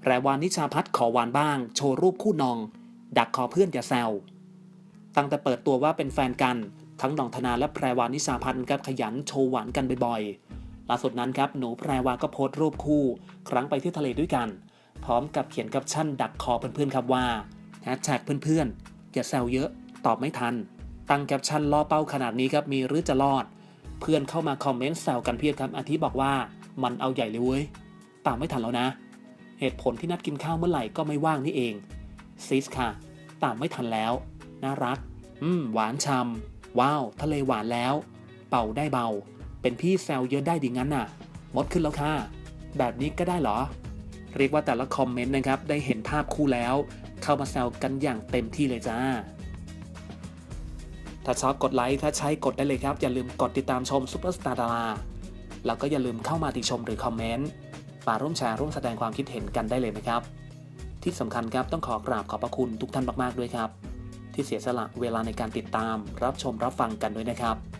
แพรวานิชาพัฒน์ขอหวานบ้าง โชว์รูปคู่นอง ดักคอเพื่อนอย่าแซวตั้งแต่เปิดตัวว่าเป็นแฟนกัน ทั้งหนองธนาและแพรวานิชาพัฒน์ครับขยันโชว์หวานกันบ่อยๆล่าสุดนั้นครับหนูแพรวาก็โพสต์รูปคู่ ครั้งไปที่ทะเลด้วยกัน พร้อมกับเขียนแคปชั่นดักคอเพื่อนๆครับว่าแฮชแท็กเพื่อนๆอย่าแซวเยอะตอบไม่ทัน ตั้งแคปชั่นล่อเป้าขนาดนี้ครับมีหรือจะรอด เพื่อนเข้ามาคอมเมนต์แซวกันเพียบครับอาทิบอกว่ามันเอาใหญ่เลยเว้ยตามไม่ทันแล้วนะ เหตุผลที่นัดกินข้าวเมื่อไหร่ก็ไม่ว่างนี่เองซิสค่ะ ตามไม่ทันแล้ว น่ารัก อืม หวานชำว้าว ทะเลหวานแล้ว เป่าได้เบา เป็นพี่แซวเยอะได้ดีงั้นน่ะ มดขึ้นแล้วค่ะ แบบนี้ก็ได้เหรอ เรียกว่าแต่ละคอมเมนต์นะครับ ได้เห็นภาพคู่แล้ว เข้ามาแซวกันอย่างเต็มที่เลยจ้า ถ้าชอบกดไลค์ถ้าใช้กดได้เลยครับ อย่าลืมกดติดตามชมซุปเปอร์สตาร์ดาราแล้วก็อย่าลืมเข้ามาติชมหรือคอมเมนต์ มาร่วมแชร์ร่วมแสดงความคิดเห็นกันได้เลยนะครับ ที่สำคัญครับต้องขอกราบขอบพระคุณทุกท่านมากๆด้วยครับ ที่เสียสละเวลาในการติดตาม รับชมรับฟังกันด้วยนะครับ「